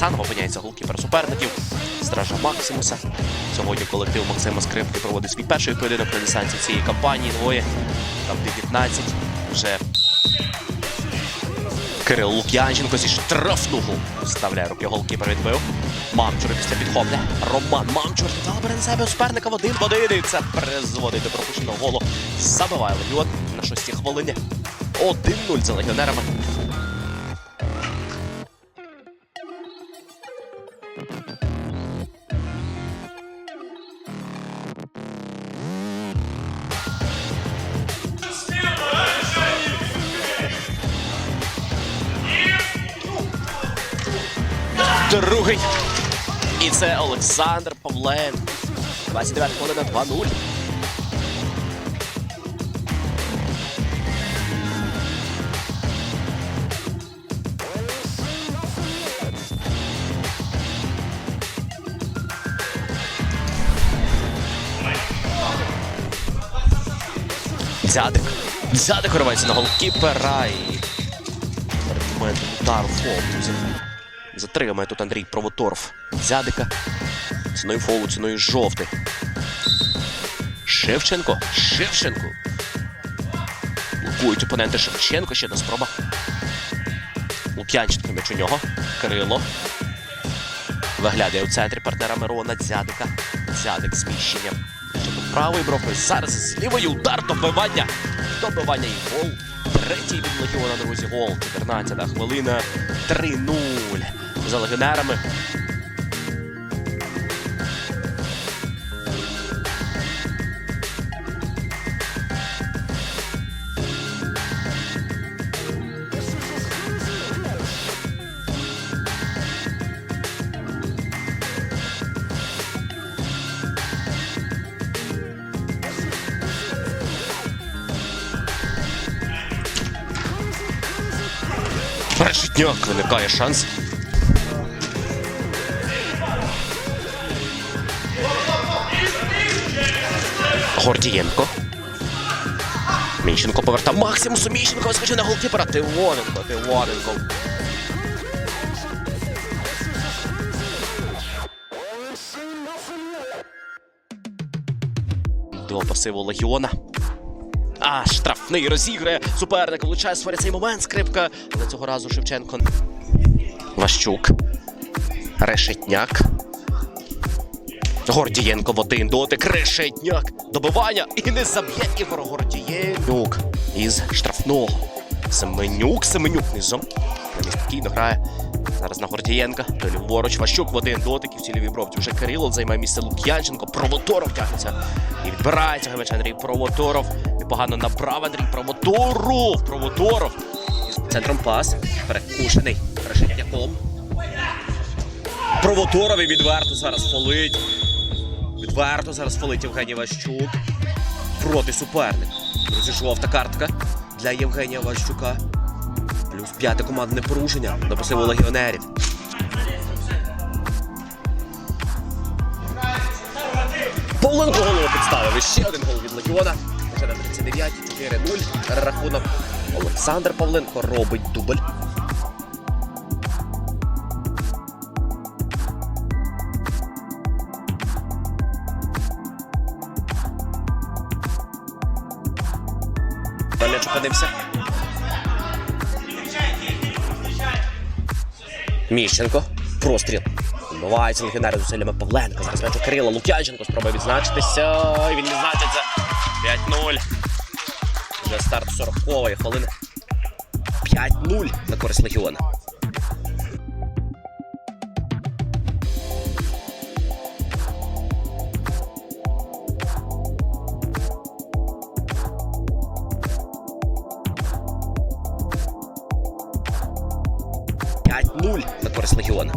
Гасанов опиняється голкіпер суперників. Стража Максимуса. Сьогодні колектив Максима Скрипки проводить свій перший поєдинок на дистанції цієї кампанії. Двоє там 19 вже Кирил Лук'янченко зі штрафного вставляє руки голкіпер відбив. Мамчур після підхоплення. Роман Мамчур бере на себе суперника в один один. І це призводить до пропущеного голу. Забиває легіон на шостій хвилині. 1-0 за легіонерами. Другий. І це Олександр Павленко. 29 хвилина 2-0. Дзядик. Дзядик виривається на голкіпера і перед моментом удару фол, друзі. Затримає тут Андрій Провоторов. Дзядика. Ціною фолу, ціною жовтий. Шевченко. Шевченко. Блокують опоненти Шевченко. Ще одна спроба. Лук'янченко м'яч у нього. Кирило. Виглядає у центрі партнера Мирона Дзядика. Дзядик зміщенням. Правий бровкою. Зараз з лівої удар добивання. Добивання і гол. Третій від Легіона, друзі, гол. 14 хвилина. 3-0 за легіонерами. Решетняк виникає шанс. Гордієнко. Міщенко повертав Максимусу. Міщенко вискочив на голкіпера. Тивоненко, Тивоненко. До пасиву Легіона. А, штрафний розіграє. Суперник влучає сваря цей момент. Скрипка. Але цього разу Шевченко. Ващук. Решетняк. Гордієнко в один дотик. Решетняк. Добивання. І не заб'є Ігор Гордієнюк. Із штрафного. Семенюк. Семенюк низом. Спокійно грає. Зараз на Гордієнка. То ліворуч Ващук в один дотик. І в цій лівій бровці вже Кирило займає місце Лук'янченко. Провоторов тягнеться. І відбирається Гавич Андрій Провоторов. Непогано набрав Андрій Провоторов. Провоторов. Із центром пас. Перекушений. Решетняком. Провоторові відверто зараз фолить. Відверто зараз фолить Євгеній Ващук. Проти суперника. Друзі, жовта картка для Євгенія Ващука. Плюс п'яте командне порушення на посилу легіонерів. Павленко голову підставив. І ще один гол від Легіона. Вже на 39 4-0. Рахунок. Олександр Павленко робить дубль. М'яч опинився. Міщенко. Простріл. Відбувається легіонери з зусиллями Павленка. Зараз м'яч у Кирила Лук'янченко спробує відзначитися. І він відзначиться. 5-0. Вже старт 40-ї хвилини. 5-0 на користь легіона. Нуль на користь легіона.